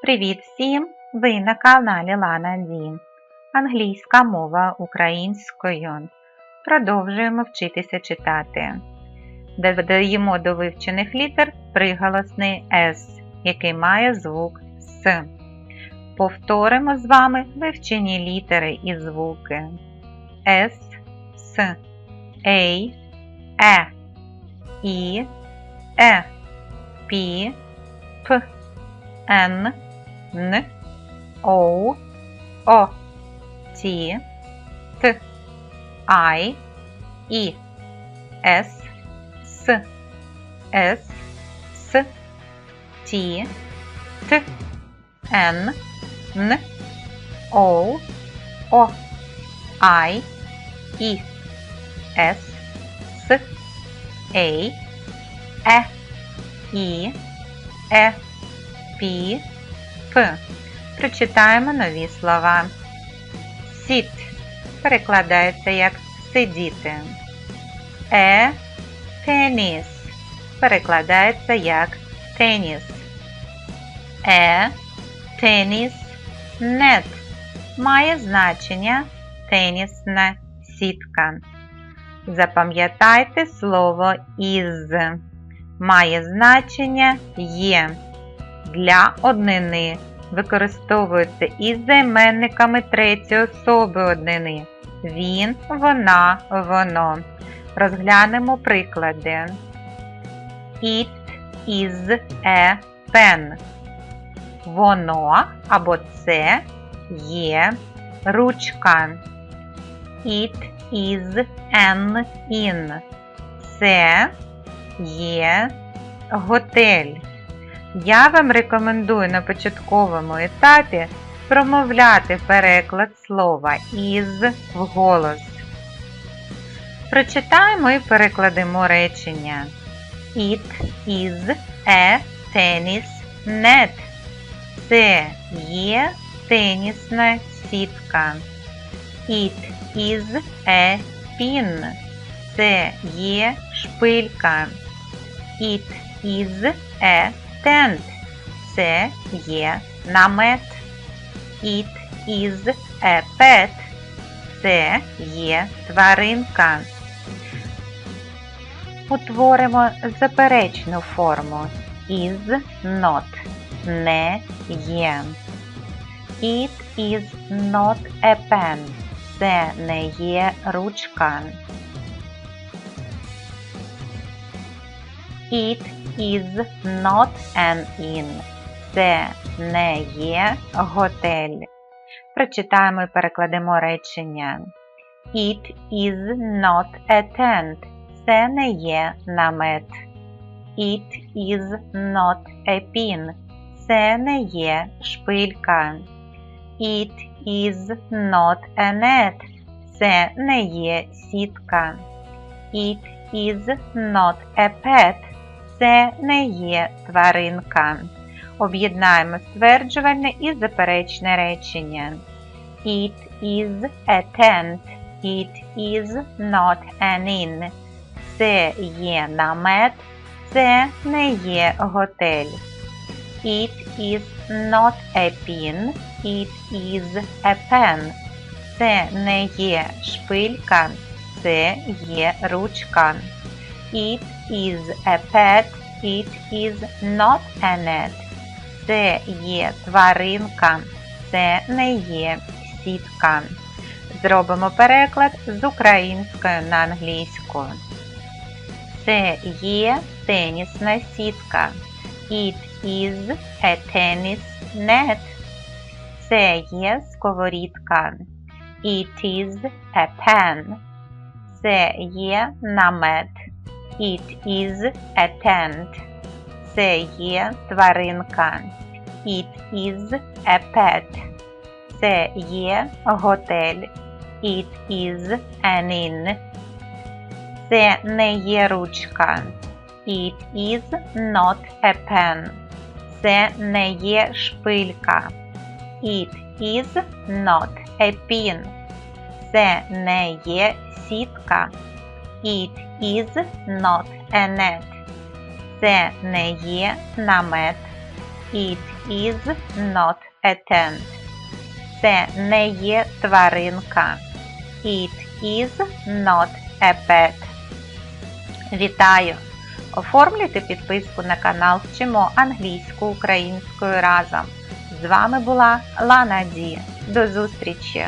Привіт всім! Ви на каналі Лана Ді. Англійська мова українською. Продовжуємо вчитися читати. Додаємо до вивчених літер приголосний С, який має звук С. Повторимо з вами вивчені літери і звуки С, С, Ей, Е, І, Е, Пі, П, Н, Н, О, О, Ті, Т, Ай, І, С, С, С, С, Ті, Т, Н, Н, О, О, Ай, І, С, С, Ей, Е, І, Е, Пі. Прочитаємо нові слова. Сіт перекладається як сидіти. Е, теніс перекладається як теніс. Е, теніс, нет має значення тенісна сітка. Запам'ятайте слово із. Має значення є. Для однини використовується із займенниками третьої особи однини. Він, вона, воно. Розглянемо приклади. It is a pen. Воно або це є ручка. It is an inn. Це є готель. Я вам рекомендую на початковому етапі промовляти переклад слова із вголос. Прочитаємо і перекладемо речення. It is a tennis net. Це є тенісна сітка. It is a pin. Це є шпилька. It is a tent. Це є намет. It is a pet. Це є тваринка. Утворимо заперечну форму is not. Не є. It is not a pen. Це не є ручка. It is not an inn. Це не є готель. Прочитаємо і перекладемо речення. It is not a tent. Це не є намет. It is not a pin. Це не є шпилька. It is not a net. Це не є сітка. It is not a pet. Це не є тваринка. Об'єднаємо стверджувальне і заперечне речення. It is a tent. It is not an inn. Це є намет. Це не є готель. It is not a pin. It is a pen. Це не є шпилька. Це є ручка. It is a pet. It is not a net. Це є тваринка. Це не є сітка. Зробимо переклад з української на англійську. Це є тенісна сітка. It is a tennis net. Це є сковорідка. It is a pen. Це є намет. It is a tent. Це є тваринка. It is a pet. Це є готель. It is an inn. Це не є ручка. It is not a pen. Це не є шпилька. It is not a pin. Це не є сітка. It is not a net. Це не є намет. It is not a tent. Це не є тваринка. It is not a pet. Вітаю! Оформлюйте підписку на канал Вчимо англійську українською разом. З вами була Лана Ді. До зустрічі!